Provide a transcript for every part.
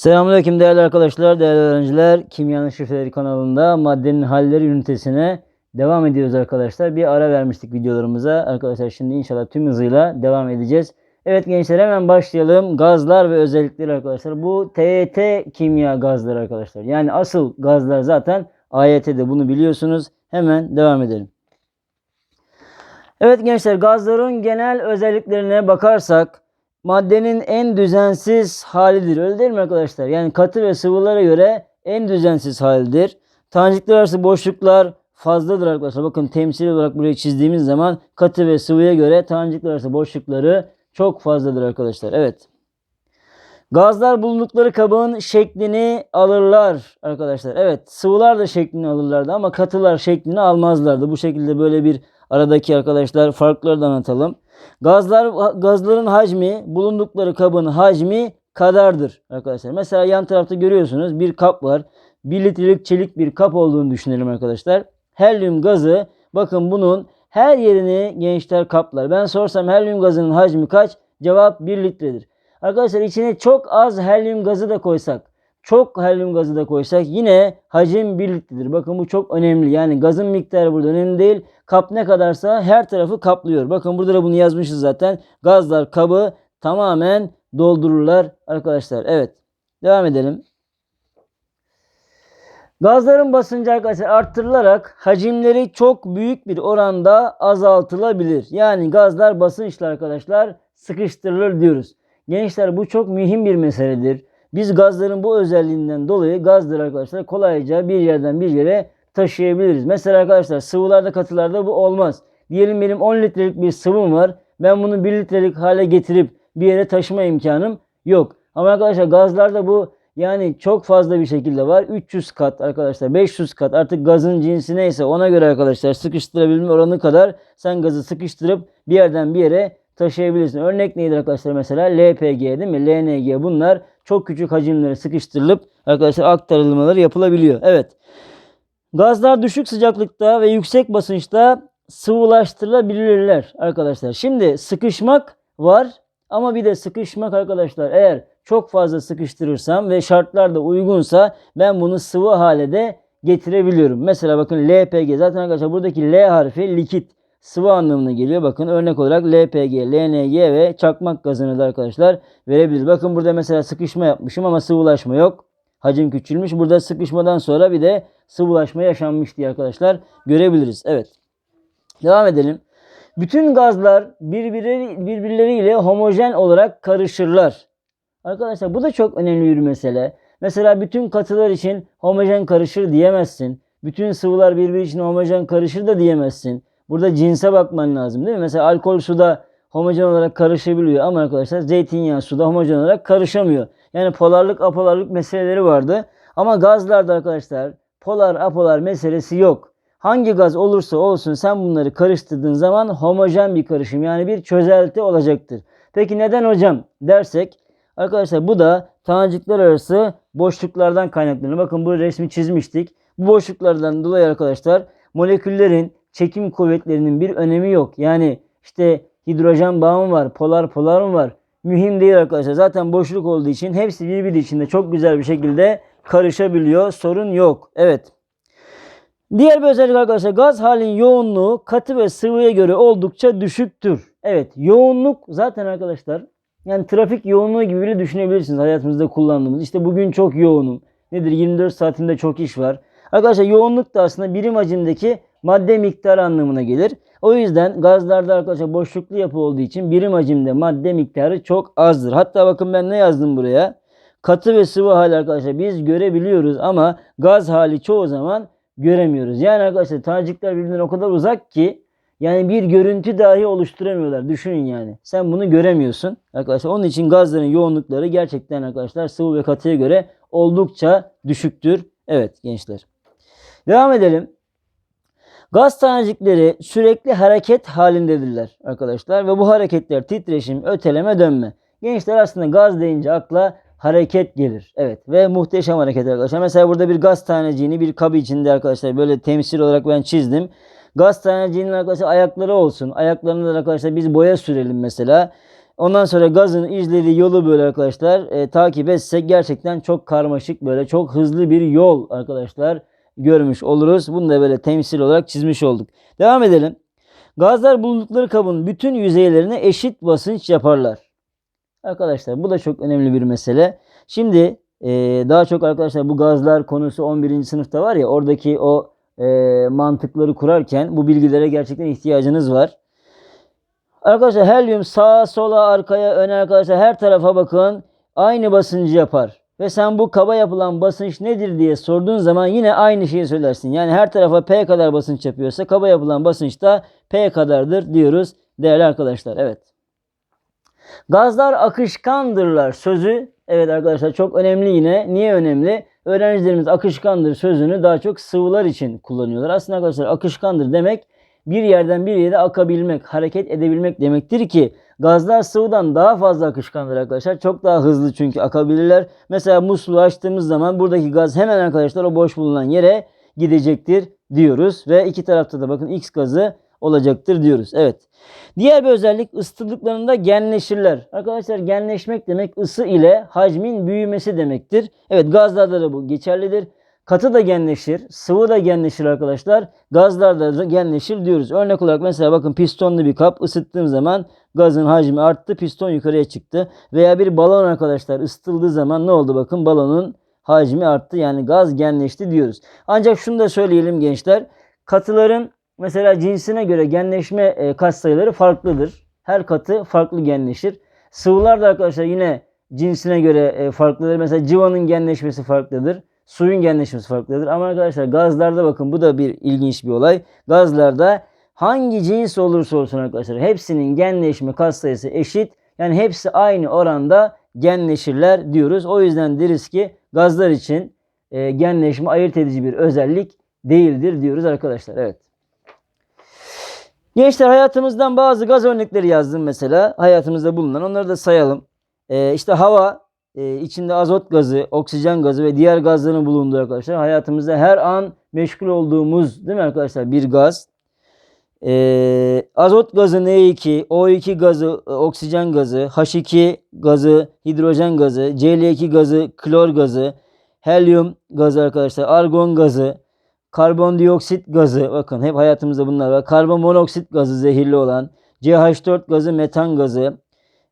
Selamünaleyküm değerli arkadaşlar, değerli öğrenciler. Kimyanın Şifreleri kanalında maddenin halleri ünitesine devam ediyoruz arkadaşlar. Bir ara vermiştik videolarımıza. Arkadaşlar şimdi inşallah tüm hızıyla devam edeceğiz. Evet gençler hemen başlayalım. Gazlar ve özellikleri arkadaşlar. Bu TET kimya gazları arkadaşlar. Yani asıl gazlar zaten AYT'de bunu biliyorsunuz. Hemen devam edelim. Evet gençler gazların genel özelliklerine bakarsak maddenin en düzensiz halidir. Öyle değil mi arkadaşlar? Yani katı ve sıvılara göre en düzensiz halidir. Tanecikler arası boşluklar fazladır arkadaşlar. Bakın temsil olarak buraya çizdiğimiz zaman katı ve sıvıya göre tanecikler arası boşlukları çok fazladır arkadaşlar. Evet. Gazlar bulundukları kabın şeklini alırlar arkadaşlar. Evet sıvılar da şeklini alırlardı ama katılar şeklini almazlardı. Bu şekilde böyle bir aradaki arkadaşlar farkları da anlatalım. Gazlar gazların hacmi bulundukları kabın hacmi kadardır arkadaşlar. Mesela yan tarafta görüyorsunuz bir kap var. 1 litrelik çelik bir kap olduğunu düşünelim arkadaşlar. Helyum gazı bakın bunun her yerini gençler kaplar. Ben sorsam helyum gazının hacmi kaç? Cevap 1 litredir. Arkadaşlar içine çok az helyum gazı da koysak, çok helyum gazı da koysak yine hacim 1 litredir. Bakın bu çok önemli. Yani gazın miktarı burada önemli değil. Kap ne kadarsa her tarafı kaplıyor. Bakın burada da bunu yazmışız zaten. Gazlar kabı tamamen doldururlar arkadaşlar. Evet. Devam edelim. Gazların basıncı arkadaşlar arttırılarak hacimleri çok büyük bir oranda azaltılabilir. Yani gazlar basınçla arkadaşlar sıkıştırılır diyoruz. Gençler bu çok mühim bir meseledir. Biz gazların bu özelliğinden dolayı gazları arkadaşlar kolayca bir yerden bir yere taşıyabiliriz. Mesela arkadaşlar sıvılarda katılarda bu olmaz. Diyelim benim 10 litrelik bir sıvım var. Ben bunu 1 litrelik hale getirip bir yere taşıma imkanım yok. Ama arkadaşlar gazlarda bu yani çok fazla bir şekilde var. 300 kat arkadaşlar 500 kat artık gazın cinsi neyse ona göre arkadaşlar sıkıştırabilme oranı kadar sen gazı sıkıştırıp bir yerden bir yere taşıyabilirsin. Örnek nedir arkadaşlar mesela LPG değil mi? LNG bunlar çok küçük hacimlere sıkıştırılıp arkadaşlar aktarılmaları yapılabiliyor. Evet. Gazlar düşük sıcaklıkta ve yüksek basınçta sıvılaştırılabilirler arkadaşlar. Şimdi sıkışmak var ama bir de sıkışmak arkadaşlar eğer çok fazla sıkıştırırsam ve şartlar da uygunsa ben bunu sıvı hale de getirebiliyorum. Mesela bakın LPG zaten arkadaşlar buradaki L harfi likit sıvı anlamına geliyor. Bakın örnek olarak LPG, LNG ve çakmak gazını da arkadaşlar verebiliriz. Bakın burada mesela sıkışma yapmışım ama sıvılaşma yok. Hacim küçülmüş. Burada sıkışmadan sonra bir de sıvılaşma yaşanmış diye arkadaşlar görebiliriz. Evet. Devam edelim. Bütün gazlar birbirleri, birbirleriyle homojen olarak karışırlar. Arkadaşlar bu da çok önemli bir mesele. Mesela bütün katılar için homojen karışır diyemezsin. Bütün sıvılar birbiri için homojen karışır da diyemezsin. Burada cinse bakman lazım değil mi? Mesela alkol suda homojen olarak karışabiliyor ama arkadaşlar zeytinyağı suda homojen olarak karışamıyor. Yani polarlık apolarlık meseleleri vardı. Ama gazlarda arkadaşlar polar apolar meselesi yok. Hangi gaz olursa olsun sen bunları karıştırdığın zaman homojen bir karışım yani bir çözelti olacaktır. Peki neden hocam dersek arkadaşlar bu da tanecikler arası boşluklardan kaynaklanıyor. Bakın bu resmi çizmiştik. Bu boşluklardan dolayı arkadaşlar moleküllerin çekim kuvvetlerinin bir önemi yok. Yani işte hidrojen bağı mı var, polar polar mı var? Mühim değil arkadaşlar. Zaten boşluk olduğu için hepsi birbiri içinde çok güzel bir şekilde karışabiliyor. Sorun yok. Evet. Diğer bir özellik arkadaşlar gaz halin yoğunluğu katı ve sıvıya göre oldukça düşüktür. Evet yoğunluk zaten arkadaşlar yani trafik yoğunluğu gibi bile düşünebilirsiniz hayatımızda kullandığımız. İşte bugün çok yoğunum. Nedir 24 saatimde çok iş var. Arkadaşlar yoğunluk da aslında birim hacimdeki madde miktarı anlamına gelir. O yüzden gazlarda arkadaşlar boşluklu yapı olduğu için birim hacimde madde miktarı çok azdır. Hatta bakın ben ne yazdım buraya? Katı ve sıvı hali arkadaşlar biz görebiliyoruz ama gaz hali çoğu zaman göremiyoruz. Yani arkadaşlar tanecikler birbirinden o kadar uzak ki yani bir görüntü dahi oluşturamıyorlar. Düşünün yani. Sen bunu göremiyorsun. Arkadaşlar onun için gazların yoğunlukları gerçekten arkadaşlar sıvı ve katıya göre oldukça düşüktür. Evet gençler. Devam edelim. Gaz tanecikleri sürekli hareket halindedirler arkadaşlar ve bu hareketler titreşim, öteleme, dönme. Gençler aslında gaz deyince akla hareket gelir. Evet ve muhteşem hareket arkadaşlar. Mesela burada bir gaz taneciğini bir kabı içinde arkadaşlar böyle temsil olarak ben çizdim. Gaz taneciğinin arkadaşlar ayakları olsun. Ayaklarına da arkadaşlar biz boya sürelim mesela. Ondan sonra gazın izlediği yolu böyle arkadaşlar e, takip etsek gerçekten çok karmaşık böyle çok hızlı bir yol arkadaşlar görmüş oluruz. Bunu da böyle temsil olarak çizmiş olduk. Devam edelim. Gazlar bulundukları kabın bütün yüzeylerine eşit basınç yaparlar. Arkadaşlar bu da çok önemli bir mesele. Şimdi e, daha çok arkadaşlar bu gazlar konusu 11. sınıfta var ya oradaki o e, mantıkları kurarken bu bilgilere gerçekten ihtiyacınız var. Arkadaşlar helyum sağa sola arkaya öne arkadaşlar her tarafa bakın aynı basıncı yapar. Ve sen bu kaba yapılan basınç nedir diye sorduğun zaman yine aynı şeyi söylersin. Yani her tarafa P kadar basınç yapıyorsa kaba yapılan basınç da P kadardır diyoruz değerli arkadaşlar. Evet. Gazlar akışkandırlar sözü. Evet arkadaşlar çok önemli yine. Niye önemli? Öğrencilerimiz akışkandır sözünü daha çok sıvılar için kullanıyorlar. Aslında arkadaşlar akışkandır demek bir yerden bir yere akabilmek, hareket edebilmek demektir ki gazlar sıvıdan daha fazla akışkandır arkadaşlar. Çok daha hızlı çünkü akabilirler. Mesela musluğu açtığımız zaman buradaki gaz hemen arkadaşlar o boş bulunan yere gidecektir diyoruz. Ve iki tarafta da bakın X gazı olacaktır diyoruz. Evet. Diğer bir özellik ısıtıldıklarında genleşirler. Arkadaşlar genleşmek demek ısı ile hacmin büyümesi demektir. Evet gazlarda da bu geçerlidir. Katı da genleşir, sıvı da genleşir arkadaşlar. Gazlarda da genleşir diyoruz. Örnek olarak mesela bakın pistonlu bir kap ısıttığım zaman gazın hacmi arttı, piston yukarıya çıktı. Veya bir balon arkadaşlar ısıtıldığı zaman ne oldu bakın balonun hacmi arttı. Yani gaz genleşti diyoruz. Ancak şunu da söyleyelim gençler. Katıların mesela cinsine göre genleşme e, katsayıları farklıdır. Her katı farklı genleşir. Sıvılar da arkadaşlar yine cinsine göre e, farklıdır. Mesela civanın genleşmesi farklıdır. Suyun genleşmesi farklıdır. Ama arkadaşlar gazlarda bakın bu da bir ilginç bir olay. Gazlarda hangi cins olursa olsun arkadaşlar hepsinin genleşme katsayısı eşit. Yani hepsi aynı oranda genleşirler diyoruz. O yüzden deriz ki gazlar için e, genleşme ayırt edici bir özellik değildir diyoruz arkadaşlar. Evet. Gençler hayatımızdan bazı gaz örnekleri yazdım mesela. Hayatımızda bulunan onları da sayalım. Ee, işte hava, e, içinde azot gazı, oksijen gazı ve diğer gazların bulunduğu arkadaşlar. Hayatımızda her an meşgul olduğumuz değil mi arkadaşlar bir gaz. Ee, azot gazı N2, O2 gazı, e, oksijen gazı, H2 gazı, hidrojen gazı, Cl2 gazı, klor gazı, helyum gazı arkadaşlar, argon gazı, karbondioksit gazı bakın hep hayatımızda bunlar var. Karbon monoksit gazı zehirli olan, CH4 gazı metan gazı, e,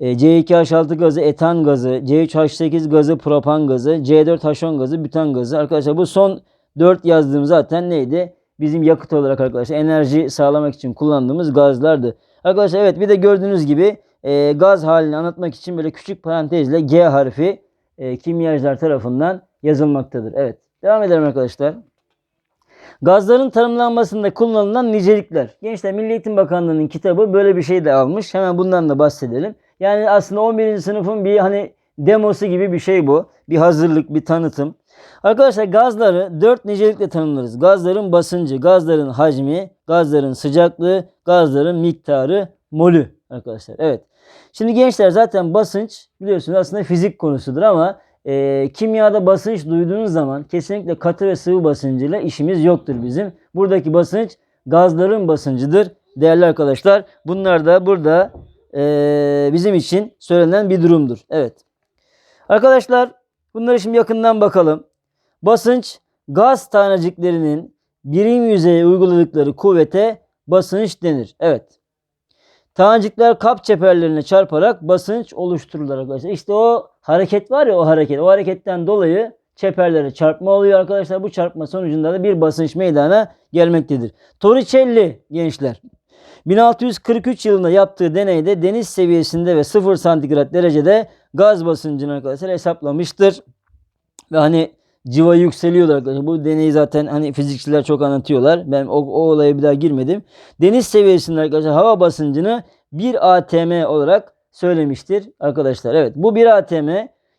C2H6 gazı etan gazı, C3H8 gazı propan gazı, C4H10 gazı bütan gazı. Arkadaşlar bu son 4 yazdığım zaten neydi? Bizim yakıt olarak arkadaşlar enerji sağlamak için kullandığımız gazlardı. Arkadaşlar evet bir de gördüğünüz gibi e, gaz halini anlatmak için böyle küçük parantezle G harfi e, kimyacılar tarafından yazılmaktadır. Evet devam edelim arkadaşlar. Gazların tanımlanmasında kullanılan nicelikler. Gençler Milli Eğitim Bakanlığı'nın kitabı böyle bir şey de almış. Hemen bundan da bahsedelim. Yani aslında 11. sınıfın bir hani demosu gibi bir şey bu. Bir hazırlık, bir tanıtım. Arkadaşlar gazları dört nicelikle tanımlarız. Gazların basıncı, gazların hacmi, gazların sıcaklığı, gazların miktarı, molü arkadaşlar. Evet. Şimdi gençler zaten basınç biliyorsunuz aslında fizik konusudur ama e, kimyada basınç duyduğunuz zaman kesinlikle katı ve sıvı basıncıyla işimiz yoktur bizim. Buradaki basınç gazların basıncıdır değerli arkadaşlar. Bunlar da burada e, bizim için söylenen bir durumdur. Evet. Arkadaşlar bunları şimdi yakından bakalım. Basınç gaz taneciklerinin birim yüzeye uyguladıkları kuvvete basınç denir. Evet. Tanecikler kap çeperlerine çarparak basınç oluştururlar arkadaşlar. İşte o hareket var ya o hareket. O hareketten dolayı çeperlere çarpma oluyor arkadaşlar. Bu çarpma sonucunda da bir basınç meydana gelmektedir. Torricelli gençler 1643 yılında yaptığı deneyde deniz seviyesinde ve 0 santigrat derecede gaz basıncını arkadaşlar hesaplamıştır. Ve hani civa yükseliyorlar arkadaşlar. Bu deneyi zaten hani fizikçiler çok anlatıyorlar. Ben o, o olaya bir daha girmedim. Deniz seviyesinde arkadaşlar hava basıncını 1 atm olarak söylemiştir arkadaşlar. Evet bu 1 atm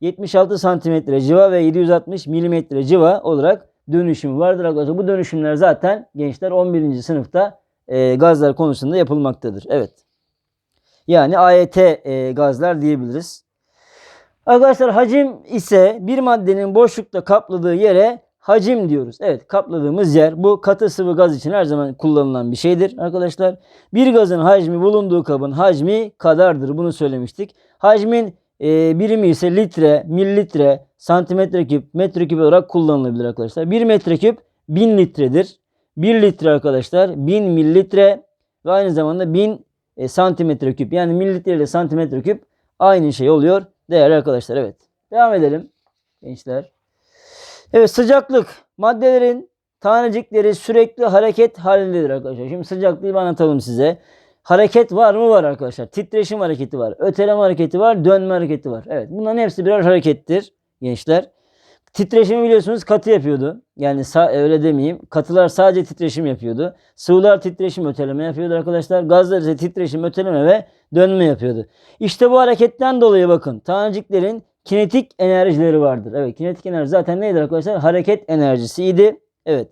76 santimetre civa ve 760 milimetre civa olarak dönüşümü vardır arkadaşlar. Bu dönüşümler zaten gençler 11. sınıfta e, gazlar konusunda yapılmaktadır. Evet. Yani AYT e, gazlar diyebiliriz. Arkadaşlar hacim ise bir maddenin boşlukta kapladığı yere hacim diyoruz. Evet kapladığımız yer bu katı sıvı gaz için her zaman kullanılan bir şeydir arkadaşlar. Bir gazın hacmi bulunduğu kabın hacmi kadardır. Bunu söylemiştik. Hacmin e, birimi ise litre, mililitre, santimetre küp, metreküp olarak kullanılabilir arkadaşlar. 1 metreküp 1000 litredir. 1 litre arkadaşlar 1000 mililitre ve aynı zamanda 1000 e, santimetre küp. Yani mililitre ile santimetre küp aynı şey oluyor değerli arkadaşlar. Evet. Devam edelim gençler. Evet sıcaklık maddelerin tanecikleri sürekli hareket halindedir arkadaşlar. Şimdi sıcaklığı bir anlatalım size. Hareket var mı? Var arkadaşlar. Titreşim hareketi var. Öteleme hareketi var. Dönme hareketi var. Evet bunların hepsi birer harekettir gençler. Titreşimi biliyorsunuz katı yapıyordu. Yani sa- öyle demeyeyim. Katılar sadece titreşim yapıyordu. Sıvılar titreşim öteleme yapıyordu arkadaşlar. Gazlar ise titreşim öteleme ve dönme yapıyordu. İşte bu hareketten dolayı bakın taneciklerin kinetik enerjileri vardır. Evet kinetik enerji zaten neydi arkadaşlar? Hareket enerjisiydi. Evet.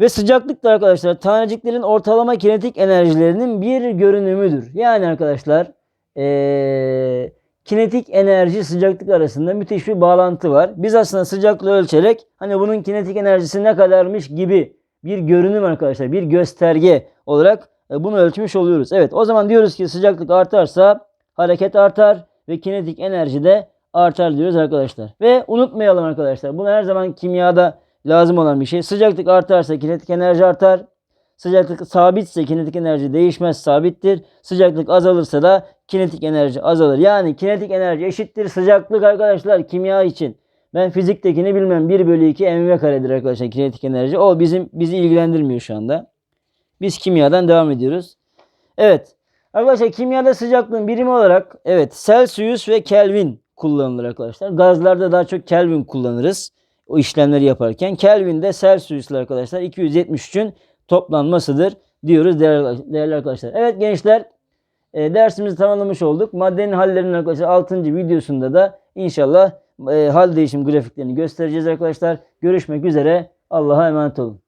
Ve sıcaklık da arkadaşlar taneciklerin ortalama kinetik enerjilerinin bir görünümüdür. Yani arkadaşlar ee, kinetik enerji sıcaklık arasında müthiş bir bağlantı var. Biz aslında sıcaklığı ölçerek hani bunun kinetik enerjisi ne kadarmış gibi bir görünüm arkadaşlar, bir gösterge olarak e, bunu ölçmüş oluyoruz. Evet o zaman diyoruz ki sıcaklık artarsa hareket artar ve kinetik enerji de artar diyoruz arkadaşlar. Ve unutmayalım arkadaşlar bunu her zaman kimyada lazım olan bir şey. Sıcaklık artarsa kinetik enerji artar. Sıcaklık sabitse kinetik enerji değişmez sabittir. Sıcaklık azalırsa da kinetik enerji azalır. Yani kinetik enerji eşittir sıcaklık arkadaşlar kimya için. Ben fiziktekini bilmem 1 bölü 2 mv karedir arkadaşlar kinetik enerji. O bizim bizi ilgilendirmiyor şu anda. Biz kimyadan devam ediyoruz. Evet. Arkadaşlar kimyada sıcaklığın birimi olarak evet Celsius ve Kelvin kullanılır arkadaşlar. Gazlarda daha çok Kelvin kullanırız. O işlemleri yaparken. Kelvin de Celsius'la arkadaşlar 273'ün toplanmasıdır diyoruz değerli, arkadaşlar. Evet gençler e, dersimizi tamamlamış olduk. Maddenin hallerinin arkadaşlar 6. videosunda da inşallah e, hal değişim grafiklerini göstereceğiz arkadaşlar. Görüşmek üzere. Allah'a emanet olun.